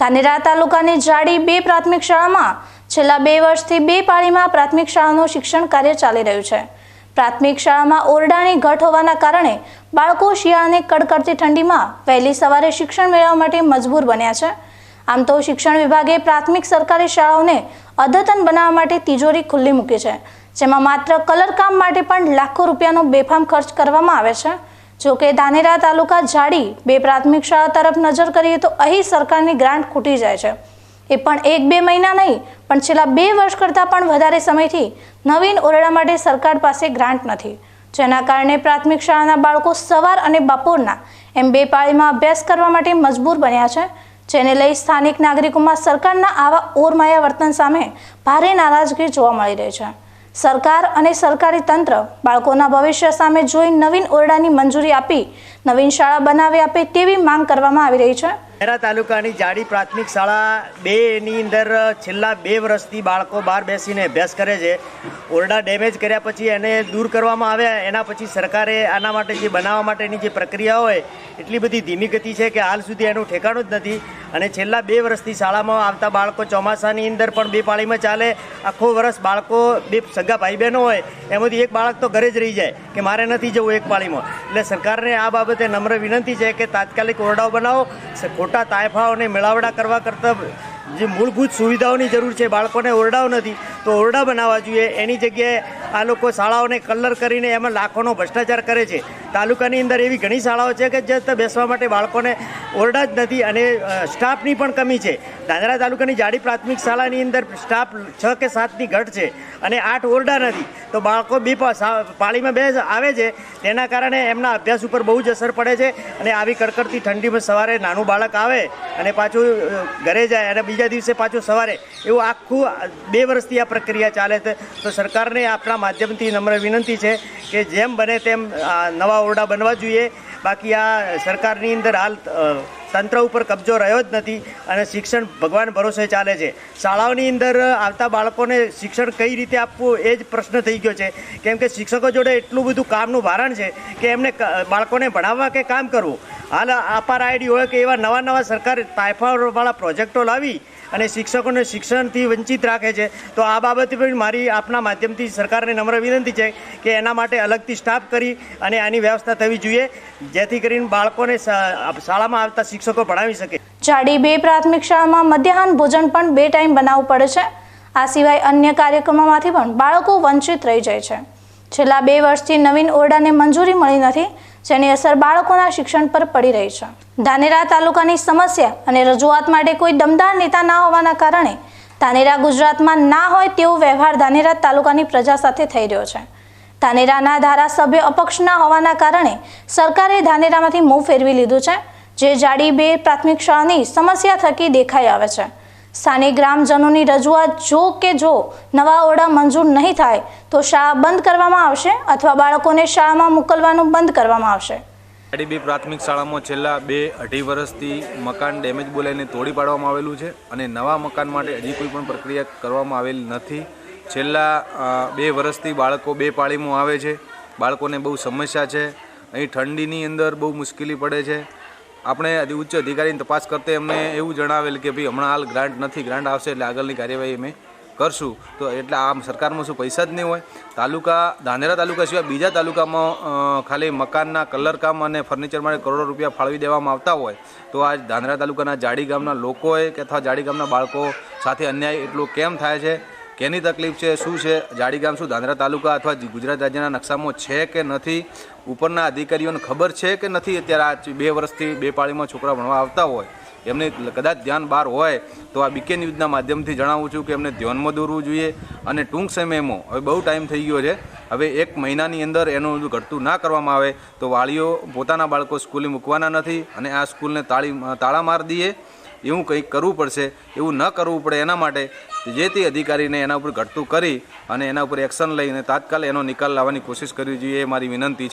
ધાનેરા તાલુકાની જાડી બે પ્રાથમિક શાળામાં છેલ્લા બે વર્ષથી બે પાળીમાં પ્રાથમિક શાળાનું શિક્ષણ કાર્ય ચાલી રહ્યું છે. પ્રાથમિક શાળામાં ઓરડાની ઘટ હોવાના કારણે બાળકો શિયાળાની કડકડતી ઠંડીમાં વહેલી સવારે શિક્ષણ મેળવવા માટે મજબૂર બન્યા છે. આમ તો શિક્ષણ વિભાગે પ્રાથમિક સરકારી શાળાઓને અદ્યતન બનાવવા માટે તિજોરી ખુલ્લી મૂકી છે, જેમાં માત્ર કલરકામ માટે પણ લાખો રૂપિયાનો બેફામ ખર્ચ કરવામાં આવે છે. જો કે ધાનેરા તાલુકા જાડી બે પ્રાથમિક શાળા તરફ નજર કરીએ તો અહીં સરકારની ગ્રાન્ટ ખૂટી જાય છે. એ પણ એક બે મહિના નહીં, પણ છેલ્લા બે વર્ષ કરતાં પણ વધારે સમયથી નવીન ઓરડા માટે સરકાર પાસે ગ્રાન્ટ નથી. જેના કારણે પ્રાથમિક શાળાના બાળકો સવાર અને બપોરના એમ બે પાળીમાં અભ્યાસ કરવા માટે મજબૂર બન્યા છે, જેને લઈ સ્થાનિક નાગરિકોમાં સરકારના આવા ઓરમાયા વર્તન સામે ભારે નારાજગી જોવા મળી રહી છે. સરકાર અને સરકારી તંત્ર બાળકોના ભવિષ્ય સામે જોઈ નવીન ઓરડાની મંજૂરી આપી, નવીન શાળા બનાવી આપે તેવી માંગ કરવામાં આવી રહી છે. ધાનેરા તાલુકાની જાડી પ્રાથમિક શાળા બે એની અંદર છેલ્લા બે વર્ષથી બાળકો બહાર બેસીને અભ્યાસ કરે છે. ઓરડા ડેમેજ કર્યા પછી એને દૂર કરવામાં આવ્યા. એના પછી સરકારે આના માટે જે બનાવવા માટેની જે પ્રક્રિયા હોય, એટલી બધી ધીમી ગતિ છે કે હાલ સુધી એનું ઠેકાણું જ નથી. અને છેલ્લા બે વર્ષથી શાળામાં આવતા બાળકો ચોમાસાની અંદર પણ બે પાળીમાં ચાલે. આખો વર્ષ બાળકો બે સગા ભાઈ બહેનો હોય, એમાંથી એક બાળક તો ઘરે જ રહી જાય કે મારે નથી જવું એક પાળીમાં. એટલે સરકારને આ બાબતે નમ્ર વિનંતી છે કે તાત્કાલિક ઓરડાઓ બનાવો. ખોટા તાયફાઓને મેળાવડા કરવા કરતાં જે મૂળભૂત સુવિધાઓની જરૂર છે, બાળકોને ઓરડાઓ નથી, તો ઓરડા બનાવવા જોઈએ. એની જગ્યાએ આ લોકો શાળાઓને કલર કરીને એમાં લાખોનો ભ્રષ્ટાચાર કરે છે. તાલુકાની અંદર એવી ઘણી શાળાઓ છે કે જે બેસવા માટે બાળકોને ઓરડા જ નથી અને સ્ટાફની પણ કમી છે. દાદરા તાલુકાની જાડી પ્રાથમિક શાળાની અંદર સ્ટાફ છ કે સાતની ઘટ છે અને આઠ ઓરડા નથી. તો બાળકો બી પાળીમાં બે આવે છે. તેના કારણે એમના અભ્યાસ ઉપર બહુ જ અસર પડે છે અને આવી કડકડતી ઠંડીમાં સવારે નાનું બાળક આવે અને પાછું ઘરે જાય અને બીજા દિવસે પાછું સવારે. એવું આખું બે વર્ષથી આ પ્રક્રિયા ચાલે છે. તો સરકારને આપણા માધ્યમથી નમ્ર વિનંતી છે કે જેમ બને તેમ નવા ઓરડા બનવા જોઈએ. બાકી આ સરકારની અંદર હાલ તંત્ર ઉપર કબજો રહ્યો જ નથી અને શિક્ષણ ભગવાન ભરોસે ચાલે છે. શાળાઓની અંદર આવતા બાળકોને શિક્ષણ કઈ રીતે આપવું એ જ પ્રશ્ન થઈ ગયો છે. કેમ કે શિક્ષકો જોડે એટલું બધું કામનું ભારણ છે કે એમને બાળકોને ભણાવવા કે કામ કરવું. હાલ અપાર આઈડી હોય કે એવા નવા નવા સરકાર તાયફાવાળા પ્રોજેક્ટો લાવી અને શિક્ષકોને શિક્ષણથી વંચિત રાખે છે, તો આ બાબતે પણ મારી આપના માધ્યમથી સરકારને નમ્ર વિનંતી છે કે એના માટે અલગથી સ્ટાફ કરી અને આની વ્યવસ્થા થવી જોઈએ. જેથી કરીને બાળકોને શાળામાં આવતા શિક્ષકો ભણાવી શકે. ચાડી બે પ્રાથમિક શાળામાં મધ્યાહન ભોજન પણ બે ટાઈમ બનાવવું પડે છે. આ સિવાય અન્ય કાર્યક્રમોમાંથી પણ બાળકો વંચિત રહી જાય છે. છેલ્લા બે વર્ષથી નવીન ઓરડાને મંજૂરી મળી નથી, જેની અસર બાળકોના શિક્ષણ પર પડી રહી છે. ધાનેરા તાલુકાની સમસ્યા અને રજૂઆત માટે કોઈ દમદાર નેતા ના હોવાના કારણે ધાનેરા ગુજરાતમાં ના હોય તેવો વ્યવહાર ધાનેરા તાલુકાની પ્રજા સાથે થઈ રહ્યો છે. ધાનેરાના ધારાસભ્ય અપક્ષના હોવાના કારણે સરકારે ધાનેરામાંથી મોં ફેરવી લીધું છે, જે જાડી બે પ્રાથમિક શાળાની સમસ્યા થકી દેખાઈ આવે છે. સ્થાનિક ગ્રામજનોની રજૂઆત, જો કે જો નવા ઓરડા મંજૂર નહીં થાય, તો શાળા બંધ કરવામાં આવશે અથવા બાળકોને શાળામાં મોકલવાનું બંધ કરવામાં આવશે. આડીબી પ્રાથમિક શાળામાં છેલ્લા બે અઢી વર્ષથી મકાન ડેમેજ બોલાવીને તોડી પાડવામાં આવેલું છે અને નવા મકાન માટે હજી કોઈ પણ પ્રક્રિયા કરવામાં આવેલ નથી. છેલ્લા બે વર્ષથી બાળકો બે પાળીમાં આવે છે. બાળકોને બહુ સમસ્યા છે. અહીં ઠંડીની અંદર બહુ મુશ્કેલી પડે છે. આપણે ઉચ્ચ અધિકારીની તપાસ કરતે એમને એવું જણાવેલ કે ભાઈ હમણાં હાલ ગ્રાન્ટ નથી, ગ્રાન્ટ આવશે એટલે આગળની કાર્યવાહી અમે કરશું. તો એટલે આમ સરકારમાં શું પૈસા જ નહીં હોય. તાલુકા, ધાનેરા તાલુકા સિવાય બીજા તાલુકામાં ખાલી મકાનના કલર કામ અને ફર્નિચર માટે કરોડો રૂપિયા ફાળવી દેવામાં આવતા હોય. તો આ ધાનેરા તાલુકાના જાડી ગામના લોકોએ કે અથવા જાડી ગામના બાળકો સાથે અન્યાય એટલો કેમ થાય છે? કેની તકલીફ છે, શું છે, જાડી ગામ શું ધાનેરા તાલુકા અથવા ગુજરાત રાજ્યના નકશામાં છે કે નથી? ઉપરના અધિકારીઓને ખબર છે કે નથી? અત્યારે આ બે વર્ષથી બે પાળીમાં છોકરા ભણવા આવતા હોય. એમને કદાચ ધ્યાન બહાર હોય તો આ બીકે ન્યૂઝના માધ્યમથી જણાવું છું કે એમને ધ્યાનમાં દોરવું જોઈએ અને ટૂંક સમયમાં, હવે બહુ ટાઈમ થઈ ગયો છે, હવે એક મહિનાની અંદર એનું ઘટતું ના કરવામાં આવે તો વાળીઓ પોતાના બાળકો સ્કૂલે મૂકવાના નથી અને આ સ્કૂલને તાળી, તાળા માર દઈએ એવું કંઈક કરવું પડશે, એવું ન કરવું પડે એના માટે જે તે અધિકારીને એના ઉપર ઘટતું કરી અને એના ઉપર એક્શન લઈને તાત્કાલ એનો નિકાલ લાવવાની કોશિશ કરવી જોઈએ એ મારી વિનંતી